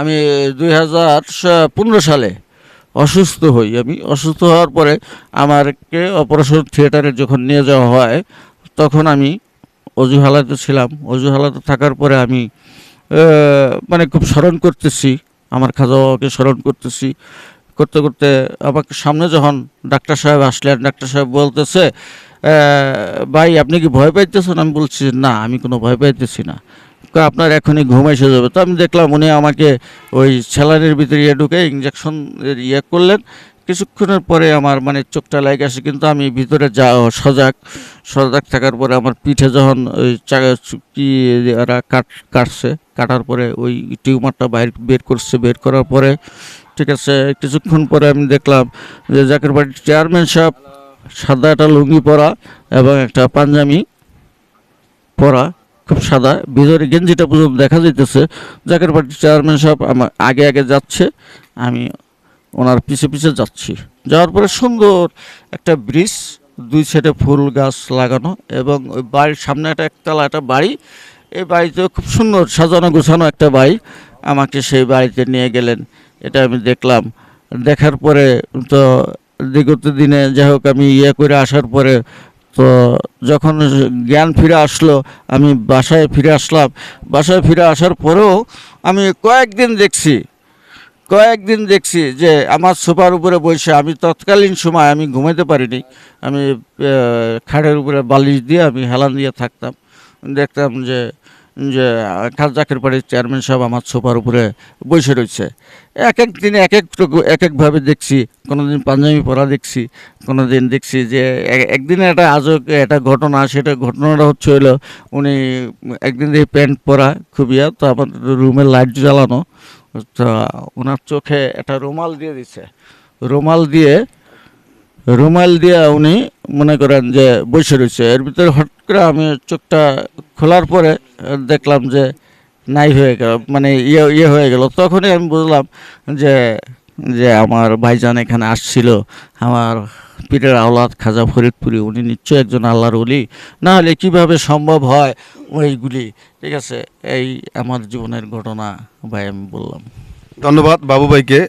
আমি দুই হাজার পনেরো সালে অসুস্থ হই আমি। অসুস্থ হওয়ার পরে আমারকে অপারেশন থিয়েটারে যখন নিয়ে যাওয়া হয়, তখন আমি অজু হালাতে ছিলাম। অজু হালাতে থাকার পরে আমি মানে খুব স্মরণ করতেছি, আমার খাজা বাবাকে স্মরণ করতেছি। করতে করতে আমাকে সামনে যখন ডাক্তার সাহেব আসলেন, ডাক্তার সাহেব বলতেছে ভাই, আপনি কি ভয় পাইতেছেন? আমি বলছি, না, আমি কোনো ভয় পাইতেছি না। আপনার এখনই ঘুম এসে যাবে। তো আমি দেখলাম উনি আমাকে ওই স্যালারির ভিতরে ইয়ে ঢুকে ইঞ্জেকশন ইয়ে করলেন। কিছুক্ষণের পরে আমার মানে চোখটা লাগে আসে কিন্তু আমি ভিতরে যা সজাগ সজাগ থাকার পরে আমার পিঠে যখন ওই চাকা কি এরা কাট, কাটছে, কাটার পরে ওই টিউমারটা বাইর, বের করছে, বের করার পরে, ঠিক আছে, কিছুক্ষণ পরে আমি দেখলাম যে জাকের বাড়ির চেয়ারম্যান সাহেব সাদা একটা লুঙ্গি পরা এবং একটা পাঞ্জাবি পরা। খুব সাদা। ভিতরে গেঞ্জিটা পর্যন্ত দেখা যাইতেছে। জাকের বাড়ির চেয়ারম্যান সাহেব আমার আগে আগে যাচ্ছে। আমি ওনার পিছে পিছে যাচ্ছি। যাওয়ার পরে সুন্দর একটা ব্রিজ, দুই সাইডে ফুল গাছ লাগানো এবং ওই বাড়ির সামনে একটা একতলা একটা বাড়ি। এই বাড়িতে খুব সুন্দর সাজানো গোছানো একটা বাড়ি। আমাকে সেই বাড়িতে নিয়ে গেলেন। এটা আমি দেখলাম। দেখার পরে তো, বিগত দিনে যাই হোক আমি ইয়ে করে আসার পরে তো যখন জ্ঞান ফিরে আসলো, আমি বাসায় ফিরে আসলাম। বাসায় ফিরে আসার পরেও আমি কয়েকদিন দেখছি কয়েকদিন দেখছি যে আমার সোফার উপরে বসে আমি তৎকালীন সময় আমি ঘুমাইতে পারিনি। আমি খাটের উপরে বালিশ দিয়ে আমি হেলান দিয়ে থাকতাম। দেখতাম যে যে খাজাকের বাড়ির চেয়ারম্যান সাহেব আমার সোফার উপরে বসে রয়েছে। এক এক দিনে এক এক এক একভাবে দেখছি। কোনো দিন পাঞ্জাবি পরা দেখছি কোনো দিন দেখছি যে এক- একদিনে একটা আজব একটা ঘটনা, সেটা ঘটনাটা হচ্ছে হলো, উনি একদিন দিয়ে প্যান্ট পরা খুবিয়া তো আমার রুমের লাইট জ্বালানো, তো ওনার চোখে একটা রুমাল দিয়ে দিছে। রুমাল দিয়ে রুমাল দিয়ে উনি মনে করেন যে বসে রয়েছে। এর ভিতরে হট করে আমি চোখটা খোলার পরে দেখলাম যে নাই হয়ে গেল মানে ইয়ে ইয়ে হয়ে গেল। তখনই আমি বুঝলাম যে যে আমার ভাইজান এখানে আসছিল। আমার পীরের আওলাদ খাজা ফরিদপুরি, উনি নিশ্চয়ই একজন আল্লাহর অলি না হলে কীভাবে সম্ভব হয় ওইগুলি? ঠিক আছে, এই আমার জীবনের ঘটনা ভাই আমি বললাম। ধন্যবাদ বাবু ভাইকে